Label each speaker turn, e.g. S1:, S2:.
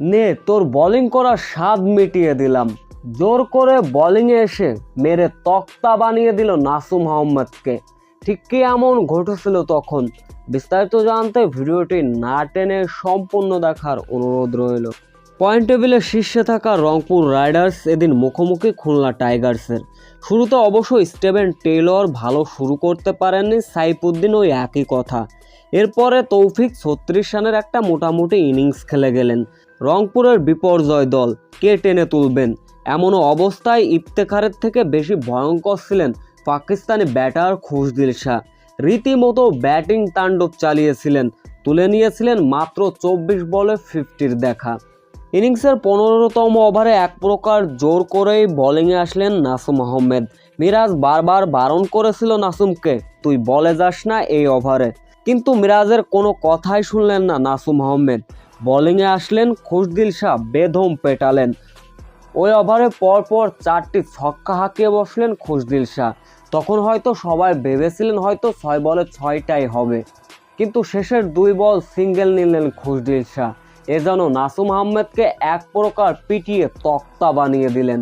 S1: নে, তোর বোলিং করার স্বাদ মিটিয়ে দিলাম। জোর করে বোলিংয়ে এসে মেরে তক্তা বানিয়ে দিল নাসুম আহমেদকে। ঠিক কি এমন ঘটেছিল তখন? বিস্তারিত জানতে ভিডিওটি না টেনে সম্পূর্ণ দেখার অনুরোধ রইল। পয়েন্ট টেবিলের শীর্ষে থাকা রংপুর রাইডার্স এদিন মুখোমুখি খুলনা টাইগার্সের। শুরুতে অবশ্যই স্টেভেন টেইলর ভালো শুরু করতে পারেননি, সাইফুদ্দিন ওই একই কথা। এরপরে তৌফিক ছত্রিশ রানের একটা মোটামুটি ইনিংস খেলে গেলেন। রংপুরের বিপর্যয় দল কে টেনে তুলবেন? এমনও অবস্থায় ইফতেখারের থেকে বেশি ভয়ঙ্কর ছিলেন পাকিস্তানি ব্যাটার খুশদিল শাহ। রীতিমতো ব্যাটিং তাণ্ডব চালিয়েছিলেন, তুলে নিয়েছিলেন মাত্র চব্বিশ বলে ফিফটির দেখা। ইনিংসের পনেরোতম ওভারে এক প্রকার জোর করেই বোলিংয়ে আসলেন নাসুম আহমেদ। মিরাজ বারবার বারণ করেছিল নাসুমকে, তুই বলে যাস না এই ওভারে। কিন্তু মিরাজের কোনো কথাই শুনলেন না নাসুম আহমেদ। বোলিংয়ে আসলেন খুশদিল শাহ বেদম পেটালেন। ওই ওভারে পরপর চারটি ছক্কা হাঁকিয়ে বসলেন খুশদিল শাহ। তখন হয়তো সবাই ভেবেছিলেন হয়তো ছয় বলে ছয়টাই হবে। কিন্তু শেষের দুই বল সিঙ্গেল নিলেন খুশদিল শাহ। এ যেন নাসুম আহমেদকে এক প্রকার পিটিয়ে তক্তা বানিয়ে দিলেন।